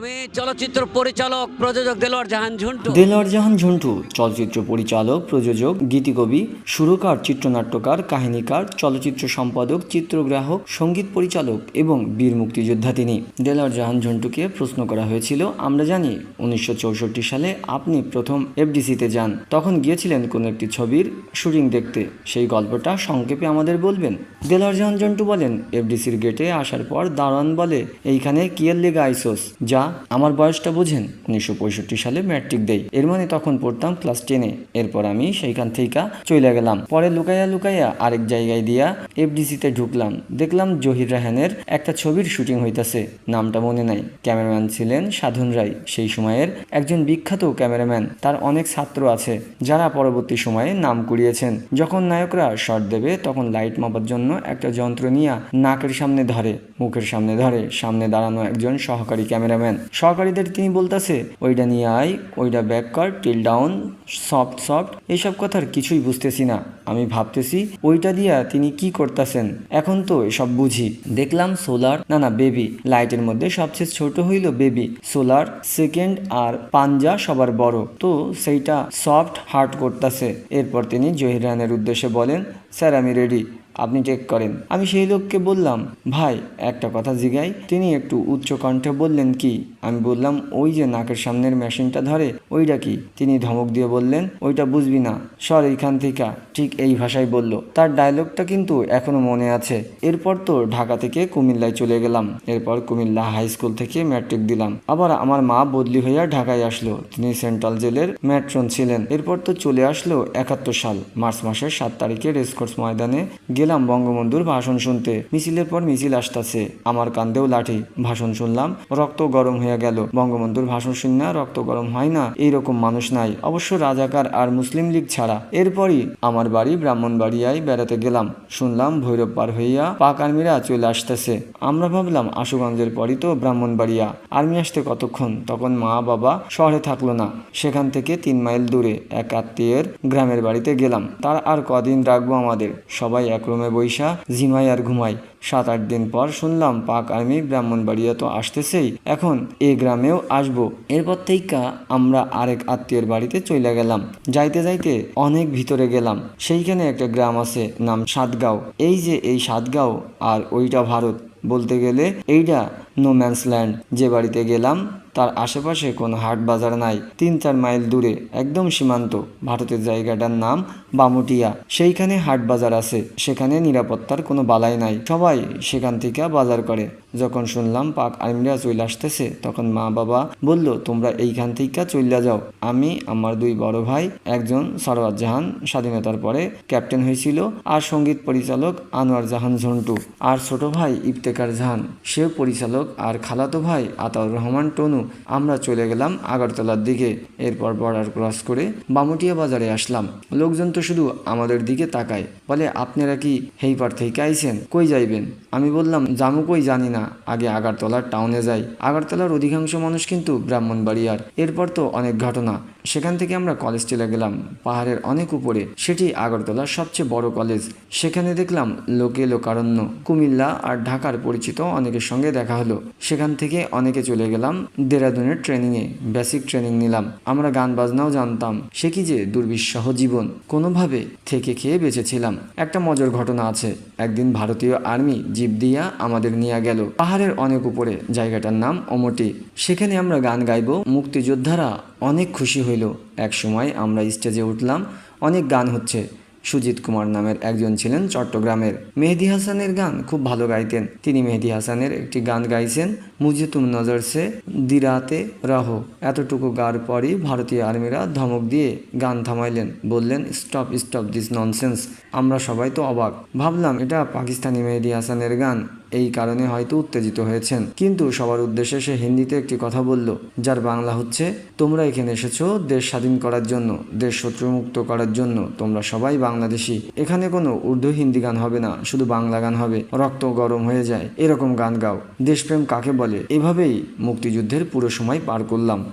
আমি চলচ্চিত্র পরিচালক, প্রযোজক দেলোয়ার জাহান ঝুন্টু। দেলোয়ার জাহান ঝন্টু, চলচ্চিত্র পরিচালক, প্রযোজক, গীতিকবি, সুরকার, চিত্রনাট্যকার, কাহিনীকার, চলচ্চিত্র সম্পাদক, চিত্রগ্রাহক, সংগীত পরিচালক এবং বীর মুক্তিযোদ্ধা তিনি। দেলোয়ার জাহান ঝন্টুকে প্রশ্ন করা হয়েছিল, আমরা জানি উনিশশো চৌষট্টি সালে আপনি প্রথম এফডিসিতে যান। তখন গিয়েছিলেন কোনো একটি ছবির শুটিং দেখতে। সেই গল্পটা সংক্ষেপে আমাদের বলবেন। দেলোয়ার জাহান ঝন্টু বলেন, এফডিসির গেটে আসার পর দারোয়ান বলে, এইখানে কিয়ের লেগে আইসোস? যা আমার বয়সটা বোঝেন, উনিশশো সালে ম্যাট্রিক দেই। এর মানে তখন পড়তাম ক্লাস টেনে। এরপর আমি সেইখান থেকে চলে গেলাম। পরে লুকাইয়া লুকাইয়া আরেক জায়গায় দিয়া এফডিসিতে ঢুকলাম। দেখলাম জহির রাহানের একটা ছবির শুটিং হইতাছে। নামটা মনে নাই। ক্যামেরাম্যান ছিলেন সাধন রায়। সেই সময়ের একজন বিখ্যাত ক্যামেরাম্যান। তার অনেক ছাত্র আছে, যারা পরবর্তী সময়ে নাম কুড়িয়েছেন। যখন নায়করা শট দেবে, তখন লাইট মাপার জন্য একটা যন্ত্র নিয়ে নাকের সামনে ধরে, মুখের সামনে ধরে, সামনে দাঁড়ানো একজন সহকারী ক্যামেরাম্যান। সহকারীদের তিনি বলতেছে? ওইটা নিয়ে আয় ওইটা ব্যাক কর টিল ডাউন সফট সফট এইসব কথার কিছুই বুঝতেছি না। আমি ভাবতেছি ওইটা দিয়া তিনি কি করতেছেন? এখন তো এসব বুঝি। দেখলাম সোলার, না না, বেবি। লাইটের মধ্যে সবচেয়ে ছোট হইল বেবি। সোলার, সেকেন্ড আর পাঞ্জা সবার বড়। তো সেইটা সফট হার্ট করতেছে। এরপর তিনি জহিরানের উদ্দেশ্যে বলেন স্যার, আমি রেডি আপনি চেক করেন। আমি সেই লোককে বললাম, ভাই, একটা কথা জিগাই। তিনি একটু উচ্চ কণ্ঠে বললেন, কি? আমি বললাম, ওই যে নাকের সামনের মেশিনটা ধরে, ওইটা কি? তিনি ধমক দিয়ে বললেন, ওইটা বুঝবি না। সর এইখান থেকে। ঠিক এই ভাষায় বলল। তার ডায়লগটা কিন্তু এখনও মনে আছে। এরপর তো ঢাকা থেকে কুমিল্লায় চলে গেলাম। এরপর কুমিল্লা হাই স্কুল থেকে ম্যাট্রিক দিলাম। আবার আমার মা বদলি হইয়া ঢাকায় আসলো। তিনি সেন্ট্রাল জেলের ম্যাট্রন ছিলেন। এরপর তো চলে আসলো একাত্তর সাল, মার্চ মাসের সাত তারিখে রেসকোর্স ময়দানে গেলাম বঙ্গবন্ধুর ভাষণ শুনতে। মিছিলের পর মিছিল আসতাছে। আমার কান্দেও লাঠি। ভাষণ শুনলাম, রক্ত গরম হয়ে গেল। বঙ্গবন্ধুর ভাষণ শুননা রক্ত গরম হয় না। এইরকম মানুষ নাই। অবশ্য রাজাকার আর মুসলিম লীগ ছাড়া। এরপরই আমার বাড়ি ব্রাহ্মণবাড়িয়ায় বেড়াতে গেলাম। শুনলাম ভৈরব পার হইয়া পাক আর্মিরা চলে আসতেছে। আমরা ভাবলাম, আশুগঞ্জের পরই তো ব্রাহ্মণবাড়িয়া। আর্মি আসতে কতক্ষণ? তখন মা বাবা শহরে থাকল না। সেখান থেকে তিন মাইল দূরে এক আত্মীয়ের গ্রামের বাড়িতে গেলাম। তার আর কদিন রাখব আমাদের। সবাই এক রুমে বৈশা ঝিমাই আর ঘুমাই। সাত, আট দিন পর শুনলাম পাক আর্মি ব্রাহ্মণবাড়িয়া তো আসতেছেই। এখন এ গ্রামেও আসব। এরপর থেকে আমরা আরেক আত্মীয়ের বাড়িতে চলে গেলাম। যাইতে যাইতে অনেক ভিতরে গেলাম। সেইখানে একটা গ্রাম আছে, নাম সাতগাঁও। এই যে এই সাতগাঁও আর ওইটা ভারত। বলতে গেলে এইটা নো ম্যানস ল্যান্ড যে বাড়িতে গেলাম তার আশেপাশে কোনো হাট বাজার নাই। তিন চার মাইল দূরে, একদম সীমান্ত। ভারতের জায়গাটার নাম বামুটিয়া। সেইখানে হাট বাজার আছে। সেখানে নিরাপত্তার কোনো বালাই নাই। সবাই সেখান থেকে বাজার করে। যখন শুনলাম পাক আর্মিরা চলে আসতেছে, তখন মা বাবা বলল, তোমরা এইখান থেকে চলে যাও। আমি, আমার দুই বড় ভাই, একজন সরওয়ার জাহান স্বাধীনতার পরে ক্যাপ্টেন হয়েছিল আর সংগীত পরিচালক আনোয়ার জাহান ঝন্টু। আর ছোট ভাই ইফতেকার জাহান সে পরিচালক। আর খালাতো ভাই আতাউর রহমান টনু। আমরা চলে গেলাম আগরতলার দিকে। এরপর বর্ডার ক্রস করে বামুটিয়া বাজারে আসলাম। লোকজন তো শুধু আমাদের দিকে তাকায়। বলে, আপনারা কি হেইপার থেকে আইছেন? কই যাইবেন? আমি বললাম, জামু কই জানি না। আগে আগারতলার টাউনে যাই। আগারতলার অধিকাংশ মানুষ কিন্তু ব্রাহ্মণবাড়িয়ার। এরপর তো অনেক ঘটনা। সেখান থেকে আমরা কলেজ চলে গেলাম। পাহাড়ের অনেক উপরে। সেটি আগরতলার সবচেয়ে বড় কলেজ সেখানে দেখলাম লোকে লোকারণ্য। কুমিল্লা আর ঢাকার পরিচিত অনেকের সঙ্গে দেখা হলো। সেখান থেকে অনেকে চলে গেলাম দেরাদুনের ট্রেনিংয়ে, বেসিক ট্রেনিং নিলাম। আমরা গান বাজনাও জানতাম। সে কি যে দুর্বিষহ জীবন। কোনোভাবে থেকে খেয়ে বেঁচেছিলাম। একটা মজার ঘটনা আছে। একদিন ভারতীয় আর্মি জিপ দিয়া আমাদের নিয়ে গেল। পাহাড়ের অনেক উপরে, জায়গাটার নাম অমটি। সেখানে আমরা গান গাইব। মুক্তিযোদ্ধারা অনেক খুশি হইল। এক সময় আমরা স্টেজে উঠলাম। অনেক গান হচ্ছে। সুজিত কুমার নামের একজন ছিলেন চট্টগ্রামের মেহেদি হাসানের গান খুব ভালো গাইতেন। তিনি মেহেদি হাসানের একটি গান গাইছেন মুজে তুম নজর সে দিরাতে রাহো। এতটুকু গার পরই ভারতীয় আর্মিরা ধমক দিয়ে গান থামাইলেন। বললেন, স্টপ স্টপ দিস ননসেন্স, আমরা সবাই তো অবাক। ভাবলাম, এটা পাকিস্তানি মেহেদি হাসানের গান। এই কারণে হয়তো উত্তেজিত হয়েছেন। কিন্তু সবার উদ্দেশ্যে সে হিন্দিতে একটি কথা বলল, যার বাংলা হচ্ছে, তোমরা এখানে এসেছ দেশ স্বাধীন করার জন্য, দেশ শত্রুমুক্ত করার জন্য, তোমরা সবাই বাংলাদেশি। এখানে কোনো উর্দু হিন্দি গান হবে না, শুধু বাংলা গান হবে। রক্ত গরম হয়ে যায়। এরকম গান গাও। দেশপ্রেম কাকে বলে? এভাবেই মুক্তিযুদ্ধের পুরো সময় পার করলাম।